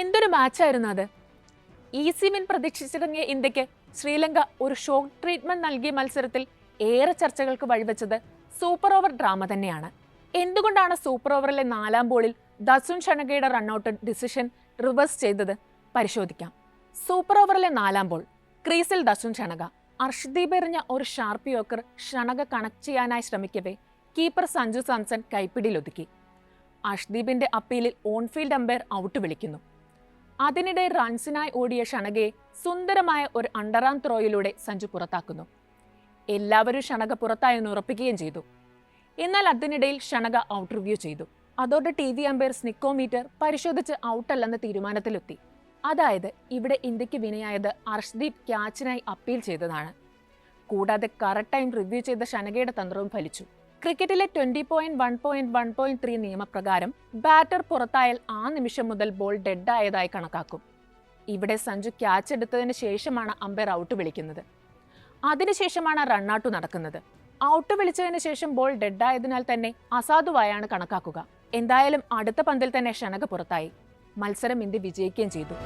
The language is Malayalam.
എന്തൊരു മാച്ചായിരുന്നു അത്? ഈസി വിൻ പ്രതീക്ഷിച്ചിറങ്ങിയ ഇന്ത്യയ്ക്ക് ശ്രീലങ്ക ഒരു ഷോക്ക് ട്രീറ്റ്മെന്റ് നൽകിയ മത്സരത്തിൽ ഏറെ ചർച്ചകൾക്ക് വഴിവെച്ചത് സൂപ്പർ ഓവർ ഡ്രാമ തന്നെയാണ്. എന്തുകൊണ്ടാണ് സൂപ്പർ ഓവറിലെ നാലാം ബോളിൽ ദസുൻ ഷണഗയുടെ റണ്ണൌട്ട് ഡിസിഷൻ റിവേഴ്സ് ചെയ്തത്? പരിശോധിക്കാം. സൂപ്പർ ഓവറിലെ നാലാം ബോൾ ക്രീസിൽ ദസുൻ ഷണക. അർഷ്ദീപ് എറിഞ്ഞ ഒരു ഷാർപ്പ് യോക്കർ ഷണക കണക്ട് ചെയ്യാനായി ശ്രമിക്കവേ കീപ്പർ സഞ്ജു സാംസൺ കൈപ്പിടിയിലൊതുക്കി അഷ്ദീപിന്റെ അപ്പീലിൽ ഓൺഫീൽഡ് അമ്പയർ ഔട്ട് വിളിക്കുന്നു. അതിനിടെ റൺസിനായി ഓടിയ ഷണകയെ സുന്ദരമായ ഒരു അണ്ടറാം ത്രോയിലൂടെ സഞ്ജു പുറത്താക്കുന്നു. എല്ലാവരും ഷണക പുറത്തായെന്ന് ഉറപ്പിക്കുകയും ചെയ്തു. എന്നാൽ അതിനിടയിൽ ഷണക ഔട്ട് റിവ്യൂ ചെയ്തു. അതോടെ ടി വി അമ്പയർ സ്നിക്കോമീറ്റർ പരിശോധിച്ച് ഔട്ടല്ലെന്ന തീരുമാനത്തിലെത്തി. അതായത് ഇവിടെ ഇന്ത്യയ്ക്ക് വിനയായത് അർഷ്ദീപ് ക്യാച്ചിനായി അപ്പീൽ ചെയ്തതാണ്. കൂടാതെ കറക്റ്റ് ടൈം റിവ്യൂ ചെയ്ത ഷനകയുടെ തന്ത്രവും ഫലിച്ചു. ക്രിക്കറ്റിലെ twenty point one point one point three നിയമപ്രകാരം ബാറ്റർ പുറത്തായാൽ ആ നിമിഷം മുതൽ ബോൾ ഡെഡായതായി കണക്കാക്കും. ഇവിടെ സഞ്ജു ക്യാച്ച് എടുത്തതിന് ശേഷമാണ് അമ്പയർ ഔട്ട് വിളിക്കുന്നത്. അതിനുശേഷമാണ് റണ്ണൌട്ട് നടക്കുന്നത്. ഔട്ട് വിളിച്ചതിന് ശേഷം ബോൾ ഡെഡായതിനാൽ തന്നെ അസാധുവായാണ് കണക്കാക്കുക. എന്തായാലും അടുത്ത പന്തിൽ തന്നെ ഷനക പുറത്തായി. മത്സരം ഇന്ത്യ വിജയിക്കുകയും ചെയ്തു.